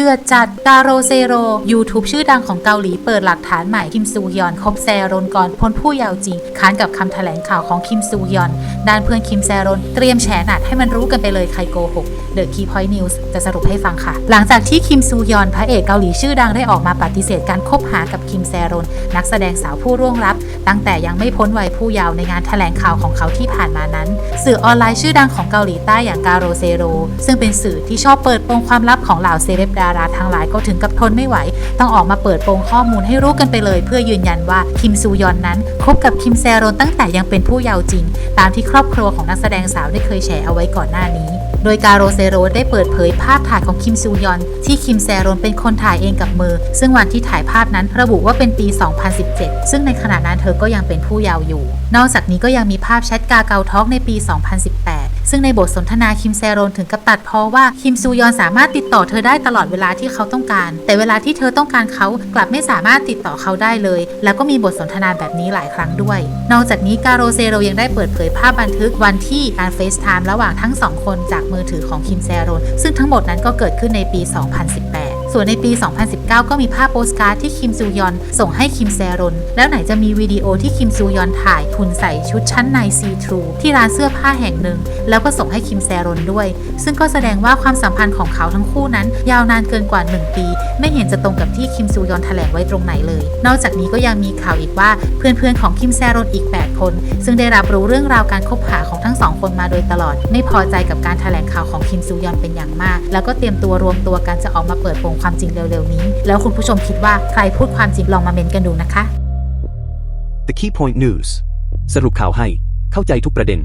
เดือดจัดกาโรเซโร YouTube ชื่อดังของเกาหลีเปิดหลักฐานใหม่คิมซูฮยอนคบแซรนก่อนพ้นผู้เยาว์จริงค้านกับคำแถลงข่าวของคิมซูฮยอนด้านเพื่อนคิมแซรนเตรียมแฉหนักให้มันรู้กันไปเลยใครโกหก The Key Point News จะสรุปให้ฟังค่ะ หลังจากที่คิมซูฮยอนพระเอกเกาหลีชื่อดังได้ออกมาปฏิเสธการคบหากับคิมแซรนนักแสดงสาวผู้ร่วงลับ ตั้งแต่ยังไม่พ้นวัยผู้เยาว์ในงานแถลงข่าวของเขาที่ผ่านมานั้น สื่อออนไลน์ชื่อดังของเกาหลีใต้อย่างกาโรเซโรซึ่งเป็นสื่อที่ชอบเปิดโปงความลับของเหล่าเซเลบดาาราทั้งหลายก็ถึงกับทนไม่ไหว ต้องออกมาเปิดโปงข้อมูลให้รู้กันไปเลย เพื่อยืนยันว่าคิมซูยอนนั้นคบกับคิมแซรนตั้งแต่ยังเป็นผู้เยาว์จริง ตามที่ครอบครัวของนักแสดงสาวได้เคยแชร์เอาไว้ก่อนหน้านี้โดยกาโรเซโรได้เปิดเผยภาพถ่ายของคิมซูยอน ที่คิมแซรอนเป็นคนถ่ายเองกับมือ ซึ่งวันที่ถ่ายภาพนั้นระบุว่าเป็นปี 2017 ซึ่งในขณะนั้นเธอก็ยังเป็นผู้เยาว์อยู่ นอกจากนี้ก็ยังมีภาพแชทกาเกาท็อกในปี 2018 ซึ่งในบทสนทนาคิมแซรนถึงกับตัดเพราะว่าคิมซูยอนสามารถติดต่อเธอได้ตลอดเวลาที่เขาต้องการ แต่เวลาที่เธอต้องการเขากลับไม่สามารถติดต่อเขาได้เลย แล้วก็มีบทสนทนาแบบนี้หลายครั้งด้วย นอกจากนี้กาโรเซโรยังได้เปิดเผยภาพบันทึกวันที่การเฟซไทม์ระหว่างทั้งสองคนจากมือถือของคิมแซรนซึ่งทั้งหมดนั้นก็เกิดขึ้นในปี 2018ส่วนในปี 2019 ก็มีภาพโปสการ์ดที่คิมซูยอนส่งให้คิมแซรอน แล้วไหนจะมีวิดีโอที่คิมซูยอนถ่ายทุนใส่ชุดชั้นในซีทรูที่ร้านเสื้อผ้าแห่งหนึ่ง แล้วแล้วก็ส่งให้คิมแซรอนด้วย ซึ่งก็แสดงว่าความสัมพันธ์ของเขาทั้งคู่นั้น ยาวนานเกินกว่า 1 ปี ไม่เห็นจะตรงกับที่คิมซูยอนแถลงไว้ตรงไหนเลย นอกจากนี้ก็ยังมีข่าวอีกว่าเพื่อนๆของคิมแซรอนอีก 8 คน ซึ่งได้รับรู้เรื่องราวการคบหาของทั้งสองคนมาโดยตลอด ไม่พอใจกับการแถลงข่าวของคิมซูยอนเป็นอย่างมาก แล้วก็เตรียมตัวรวมตัวกันจะออกมาเปิดโปงความจริงเร็วๆนี้ แล้วคุณผู้ชมคิดว่าใครพูดความจริงลองมาเมนกันดูนะคะ The Key Point News สรุปข่าวให้เข้าใจทุกประเด็น